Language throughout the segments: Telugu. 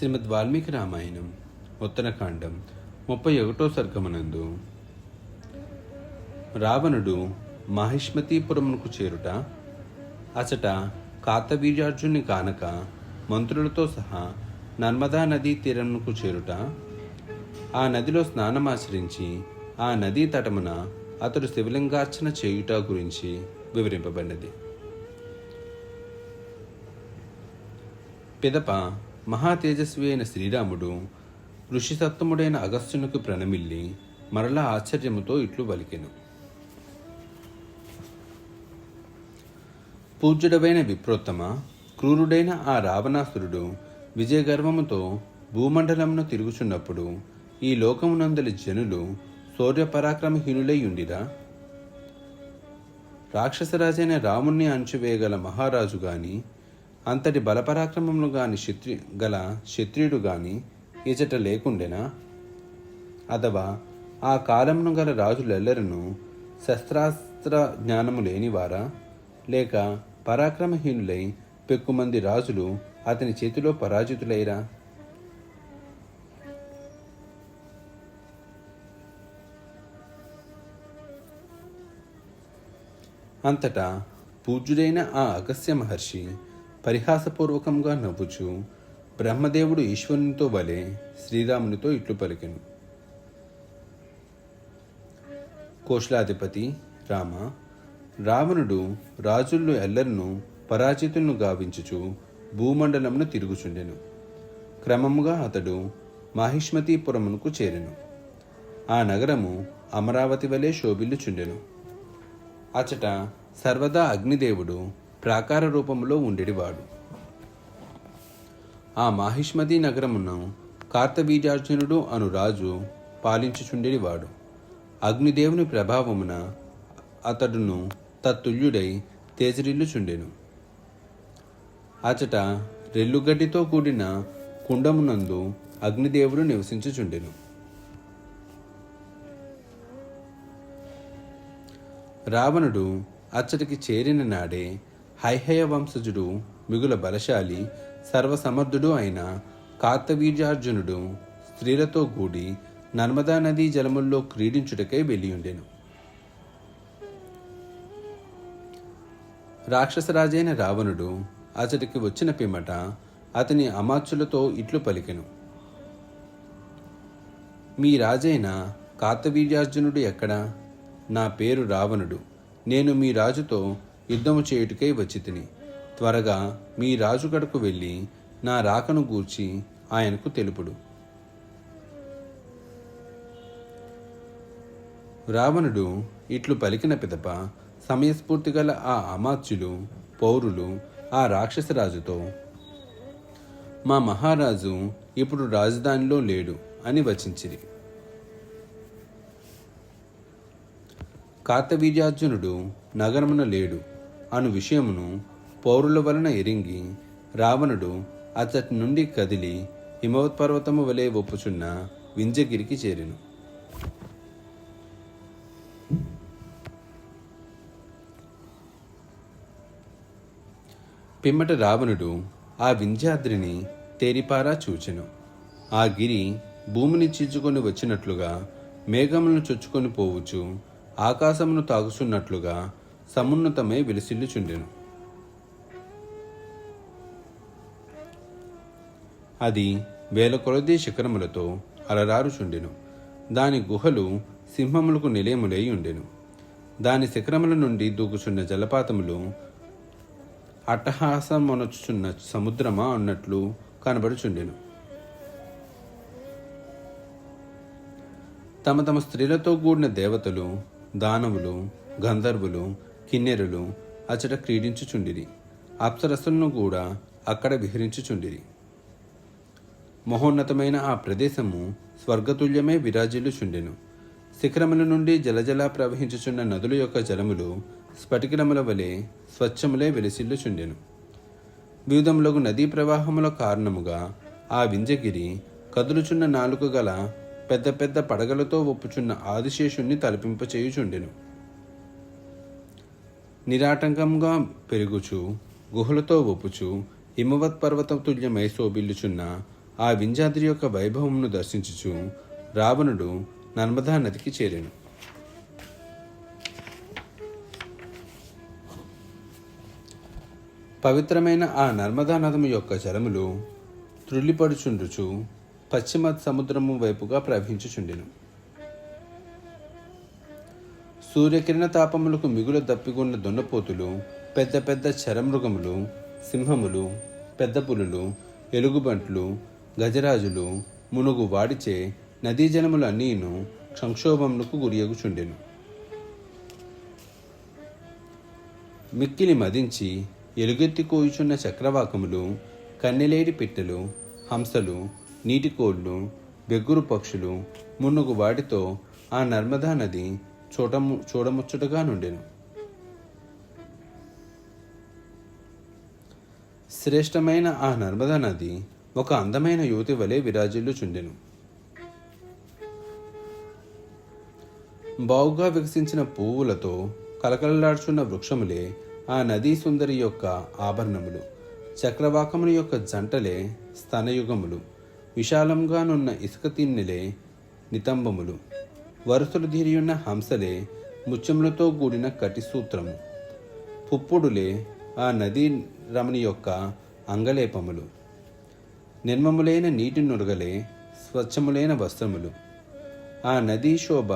శ్రీమద్ వాల్మీకి రామాయణం ఉత్తరకాండం ముప్పై ఒకటో సర్గమనందు. రావణుడు మహిష్మతీపురమునకు చేరుట అచట కాతవీర్యార్జుని కానక మంత్రులతో సహా నర్మదా నదీ తీరమునకు చేరుట ఆ నదిలో స్నానమాచరించి ఆ నదీ తటమున అతడు శివలింగార్చన చేయుట గురించి వివరింపబడినది. పిదప మహా తేజస్వి అయిన శ్రీరాముడు ఋషితత్వముడైన అగస్త్యునకు ప్రణమిల్లి మరలా ఆశ్చర్యముతో ఇట్లు పలికెను. పూజ్యుడవైన విప్రోత్తమ క్రూరుడైన ఆ రావణాసురుడు విజయగర్వముతో భూమండలమును తిరుగుచున్నప్పుడు ఈ లోకమునందలి జనులు శౌర్యపరాక్రమహీనులై ఉండిరా రాక్షసరాజైన రాముణ్ణి అంచువేయగల మహారాజు గాని అంతటి బలపరాక్రమములు గాని శత్రు గల క్షత్రియుడు గాని ఇచట లేకుండెనా? అథవా ఆ కాలమును గల రాజులెల్లరను శస్త్రాస్త్ర జ్ఞానము లేనివారా? లేక పరాక్రమహీనులై పెక్కుమంది రాజులు అతని చేతిలో పరాజితులైరా? అంతటా పూజ్యుడైన ఆ అగస్త్య మహర్షి పరిహాసపూర్వకంగా నవ్వుచు బ్రహ్మదేవుడు ఈశ్వరునితో వలె శ్రీరామునితో ఇట్లు పలికెను. కోశలాధిపతి రామ రావణుడు రాజుల్లో ఎల్లర్ను పరాజితులను గావించుచు భూమండలమును తిరుగుచుండెను. క్రమముగా అతడు మాహిష్మతీపురమునకు చేరెను. ఆ నగరము అమరావతి వలె శోభిల్లుచుండెను. అచట సర్వదా అగ్నిదేవుడు ప్రాకార రూపంలో ఉండేవాడు ఆ మాహిష్మతి నగరమును కార్తవీజార్జునుడు అను రాజు పాలించుచుండేవాడు అగ్నిదేవుని ప్రభావమున అతడును తత్తుల్యుడై తేజరిల్లుచుండెను. అచట రెల్లుగడ్డితో కూడిన కుండమునందు అగ్నిదేవుడు నివసించుచుండెను. రావణుడు అచ్చటికి చేరిన నాడే హైహయ వంశజుడు మిగుల బలశాలి సర్వసమర్థుడు అయిన కార్తవీర్యార్జునుడు స్త్రీలతో కూడి నర్మదా నదీ జలముల్లో క్రీడించుటకై వెళ్ళియుండెను. రాక్షసరాజైన రావణుడు అతడికి వచ్చిన పిమ్మట అతని అమాత్యులతో ఇట్లు పలికెను. మీ రాజైన కార్తవీర్యార్జునుడు ఎక్కడా? నా పేరు రావణుడు. నేను మీ రాజుతో యుద్ధము చేయుటకై వచ్చి తిని. త్వరగా మీ రాజుగడకు వెళ్ళి నా రాకను గూర్చి ఆయనకు తెలుపుడు. రావణుడు ఇట్లు పలికిన పిదప సమయస్ఫూర్తి గల ఆ అమాత్యులు పౌరులు ఆ రాక్షసరాజుతో మా మహారాజు ఇప్పుడు రాజధానిలో లేడు అని వచించిరి. కార్తవీర్యార్జునుడు నగరమున లేడు. అను విషయమును పౌరుల వలన ఎరింగి రావణుడు అతటి నుండి కదిలి హిమవత్పర్వతము వలె ఒప్పుచున్న వింజగిరికి చేరెను. పిమ్మట రావణుడు ఆ వింధ్యాద్రిని తేరిపారా చూచెను. ఆ గిరి భూమిని చీల్చుకొని వచ్చినట్లుగా మేఘములను చొచ్చుకొని పోవచ్చు ఆకాశమును తాగుచున్నట్లుగా సమున్నతమై విలసిల్లుచుండెను. అది వేల కొలది శిఖరములతో అలరారుచుండెను. దాని గుహలు సింహములకు నిలయములై ఉండెను. దాని శిఖరముల నుండి దూకుచున్న జలపాతములు అట్టహాసమొనచుచున్న సముద్రమా అన్నట్లు కనబడుచుండెను. తమ తమ స్త్రీలతో కూడిన దేవతలు దానవులు గంధర్వులు కిన్నెరులు అచట క్రీడించుచుండిరి. అప్సరస్సులను కూడా అక్కడ విహరించుచుండిరి. మహోన్నతమైన ఆ ప్రదేశము స్వర్గతుల్యమే విరాజిల్లుచుండెను. శిఖరముల నుండి జలజల ప్రవహించుచున్న నదుల యొక్క జలములు స్ఫటికలముల వలె స్వచ్ఛములే వెలిసిల్లుచుండెను. వివిధములకు నదీ ప్రవాహముల కారణముగా ఆ వింజగిరి కదులుచున్న నాలుక గల పెద్ద పెద్ద పడగలతో ఒప్పుచున్న ఆదిశేషుణ్ణి తలపింపచేయుచుండెను. నిరాటంకంగా పెరుగుచు గుహలతో ఒప్పుచు హిమవత్ పర్వత తుల్యమై శోభిల్లుచున్న ఆ వింజాద్రి యొక్క వైభవమును దర్శించుచు రావణుడు నర్మదా నదికి చేరాను. పవిత్రమైన ఆ నర్మదా నదము యొక్క జలములు త్రుళ్ళిపడుచుండుచు పశ్చిమ సముద్రము వైపుగా ప్రవహించుచుండెను. సూర్యకిరణ తాపములకు మిగులు దప్పికొన్న దొన్నపోతులు పెద్ద పెద్ద చరమృగములు సింహములు పెద్ద పులులు ఎలుగుబంట్లు గజరాజులు మునుగు వాడిచే నదీ జలములు అన్నీను సంక్షోభములకు గురియగుచుండెను. మిక్కిలి మదించి ఎలుగెత్తి కోయుచున్న చక్రవాకములు కన్నెలేడి పిట్టలు హంసలు నీటికోళ్ళు బెగ్గురు పక్షులు మునుగు వాటితో ఆ నర్మదా నది చూడము చూడముచ్చటగా నుండెను శ్రేష్టమైన ఆ నర్మదా నది ఒక అందమైన యువతి వలె విరాజిల్లుచుండెను. బావుగా వికసించిన పువ్వులతో కలకలలాడుచున్న వృక్షములే ఆ నదీ సుందరి యొక్క ఆభరణములు. చక్రవాకముని యొక్క జంటలే స్తనయుగములు. విశాలంగానున్న ఇసుక తిన్నెలే నితంబములు. వరుసలు ధీరియున్న హంసలే ముత్యములతో కూడిన కటిసూత్రము పుప్పుడులే ఆ నదీ రమణి యొక్క అంగలేపములు. నిర్మములైన నీటి నురగలే స్వచ్ఛములైన వస్త్రములు. ఆ నదీ శోభ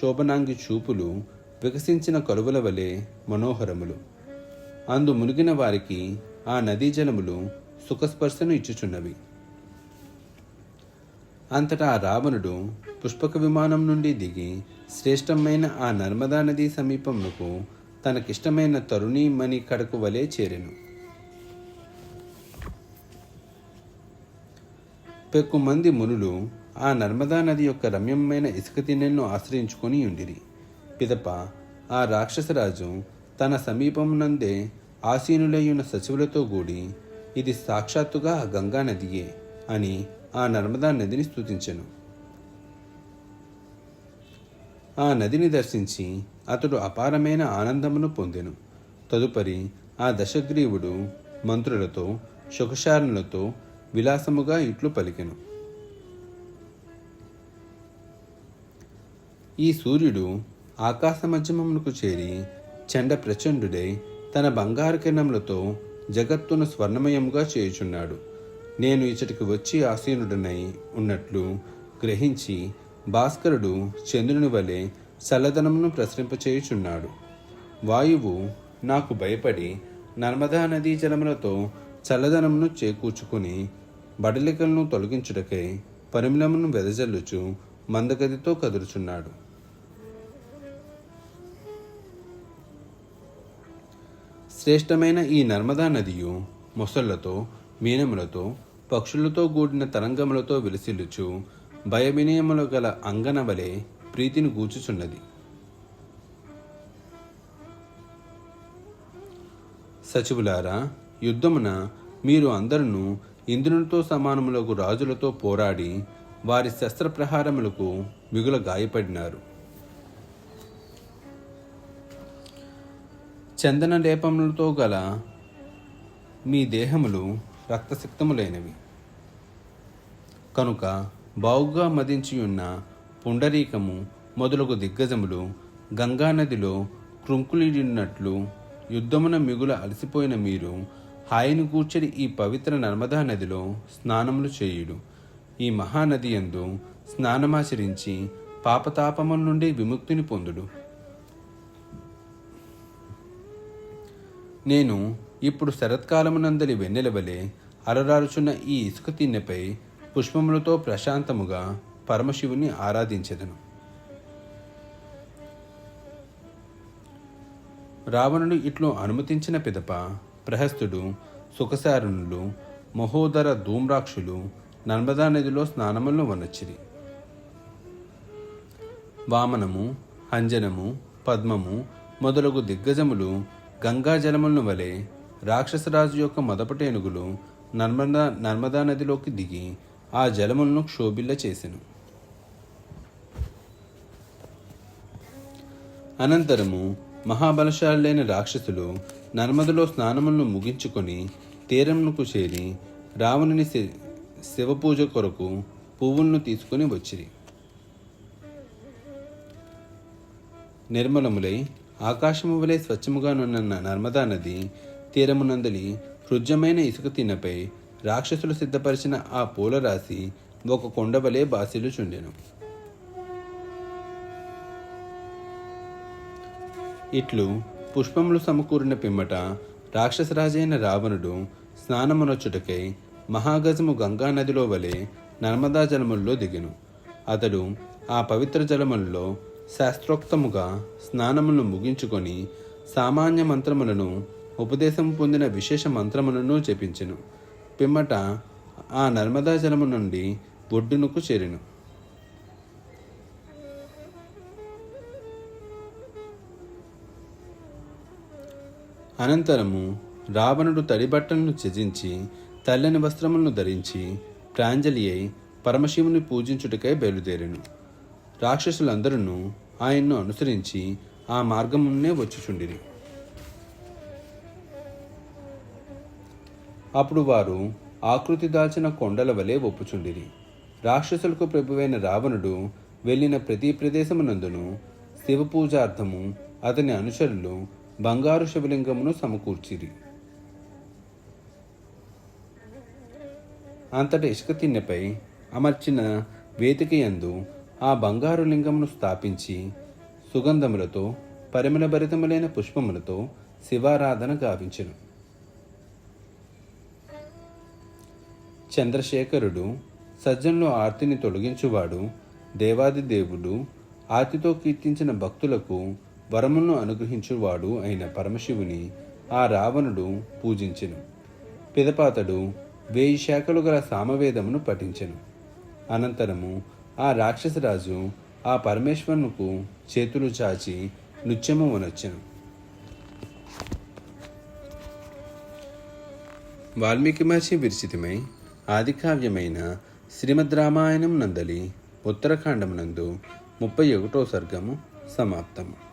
శోభనాంగి చూపులు వికసించిన కలువల వలె మనోహరములు. అందు మునిగిన వారికి ఆ నదీ జలములు సుఖస్పర్శను ఇచ్చుచున్నవి. అంతటా ఆ రావణుడు పుష్పక విమానం నుండి దిగి శ్రేష్టమైన ఆ నర్మదా నదీ సమీపమునకు తనకిష్టమైన తరుణి మణి కడకు వలె చేరెను. పెక్కుమంది మునులు ఆ నర్మదా నది యొక్క రమ్యమైన ఇసుక తిన్నెలను ఆశ్రయించుకొని ఉండిరి. పిదప ఆ రాక్షసరాజు తన సమీపమునందే ఆసీనులయ్యున్న సచివులతో కూడి ఇది సాక్షాత్తుగా ఆ గంగా నదియే అని ఆ నర్మదా నదిని స్థుతించెను ఆ నదిని దర్శించి అతడు అపారమైన ఆనందమును పొందెను. తదుపరి ఆ దశగ్రీవుడు మంత్రులతో శుకశారణలతో విలాసముగా ఇట్లు పలికెను. ఈ సూర్యుడు ఆకాశ మధ్యమమునకు చేరి చండ ప్రచండుడై తన బంగారు కిరణములతో జగత్తును స్వర్ణమయముగా చేయుచున్నాడు. నేను ఇచ్చటికి వచ్చి ఆసీనుడనై ఉన్నట్లు గ్రహించి భాస్కరుడు చంద్రుని వలె చల్లదనమును ప్రసరింపచేయుచున్నాడు. వాయువు నాకు భయపడి నర్మదా నదీ జలములతో చల్లదనమును చేకూర్చుకుని బడలికలను తొలగించుటకై పరిమళమును వెదజల్లుచు మందగదితో కదులుచున్నాడు. శ్రేష్టమైన ఈ నర్మదా నదియు మొసళ్ళతో మీనములతో పక్షులతో కూడిన తరంగములతో విలసిల్లుచు భయవినయములు గల అంగన వలె ప్రీతిని గూచుచున్నది సచివులారా యుద్ధమున మీరు అందరూ ఇంద్రునితో సమానములకు రాజులతో పోరాడి వారి శస్త్రప్రహారములకు మిగుల గాయపడినారు. చందన లేపములతో గల మీ దేహములు రక్తసిక్తములైనవి. కనుక బావుగా మదించియున్న పుండరీకము మొదలగు దిగ్గజములు గంగానదిలో కృంకులిడినట్లు యుద్ధమున మిగుల అలసిపోయిన మీరు హాయిని కూర్చడి ఈ పవిత్ర నర్మదా నదిలో స్నానములు చేయుడు. ఈ మహానది యందు స్నానమాచరించి పాపతాపముల నుండి విముక్తిని పొందుడు. నేను ఇప్పుడు శరత్కాలమునందలి వెన్నెలవలే అలరారుచున్న ఈ ఇసుక తిన్నెపై పుష్పములతో ప్రశాంతముగా పరమశివుని ఆరాధించెదను. రావణుడు ఇట్లు అనుమతించిన పిదప ప్రహస్తుడు సుఖసారుణులు మహోదర ధూమ్రాక్షులు నర్మదా నదిలో స్నానములను వనొచ్చిరి వామనము హంజనము పద్మము మొదలగు దిగ్గజములు గంగా జలములను వలె రాక్షసరాజు యొక్క మొదపటి ఏనుగులు నర్మదా నర్మదా నదిలోకి దిగి ఆ జలములను క్షోభిల్ల చేసెను. అనంతరము మహాబలశాలులైన రాక్షసులు నర్మదలో స్నానములను ముగించుకొని తీరమునకు చేరి రావణుని శి- శివపూజ కొరకు పువ్వులను తీసుకుని వచ్చిరి. నిర్మలములై ఆకాశము వలె స్వచ్ఛముగానున్న నర్మదా నది తీరమునందలి హృజమైన ఇసుక తిన్నపై రాక్షసులు సిద్ధపరిచిన ఆ పూల రాశి ఒక కొండవలే బాసిలు చుండెను ఇట్లు పుష్పములు సమకూరిన పిమ్మట రాక్షసరాజైన రావణుడు స్నానమునొచ్చుటకై మహాగజము గంగా నదిలో వలె నర్మదా జలముల్లో దిగెను. అతడు ఆ పవిత్ర జలములలో శాస్త్రోక్తముగా స్నానములను ముగించుకొని సామాన్య మంత్రములను ఉపదేశం పొందిన విశేష మంత్రములను జపించెను. పిమ్మట ఆ నర్మదా జలము నుండి ఒడ్డునకు చేరెను. అనంతరము రావణుడు తడిబట్టలను త్యజించి తల్లని వస్త్రములను ధరించి ప్రాంజలి అయి పరమశివుని పూజించుటకై బయలుదేరెను. రాక్షసులందరూ ఆయన్ను అనుసరించి ఆ మార్గమునే వచ్చుచుండిరి. అప్పుడు వారు ఆకృతి దాల్చిన కొండల వలె ఒప్పుచుండిరి. రాక్షసులకు ప్రభువైన రావణుడు వెళ్ళిన ప్రతి ప్రదేశమునందును శివపూజార్థము అతని అనుచరులు బంగారు శివలింగమును సమకూర్చిరి. అంతట ఇసుక తిన్నెపై అమర్చిన వేదికయందు ఆ బంగారు లింగమును స్థాపించి సుగంధములతో పరిమళభరితములైన పుష్పములతో శివారాధన గావించను. చంద్రశేఖరుడు సజ్జనులు ఆర్తిని తొలగించువాడు దేవాది దేవుడు ఆర్తితో కీర్తించిన భక్తులకు వరములను అనుగ్రహించువాడు అయిన పరమశివుని ఆ రావణుడు పూజించెను. పిదపాతడు వేయి శాఖలు గల సామవేదమును పఠించెను. అనంతరము ఆ రాక్షసరాజు ఆ పరమేశ్వరునుకు చేతులు చాచి నృత్యము వనొచ్చెను. వాల్మీకి మహర్షి విరచితమై ఆదికావ్యమైన శ్రీమద్ రామాయణం నందలి ఉత్తరాఖండమునందు ముప్పై ఒకటో సర్గము సమాప్తము.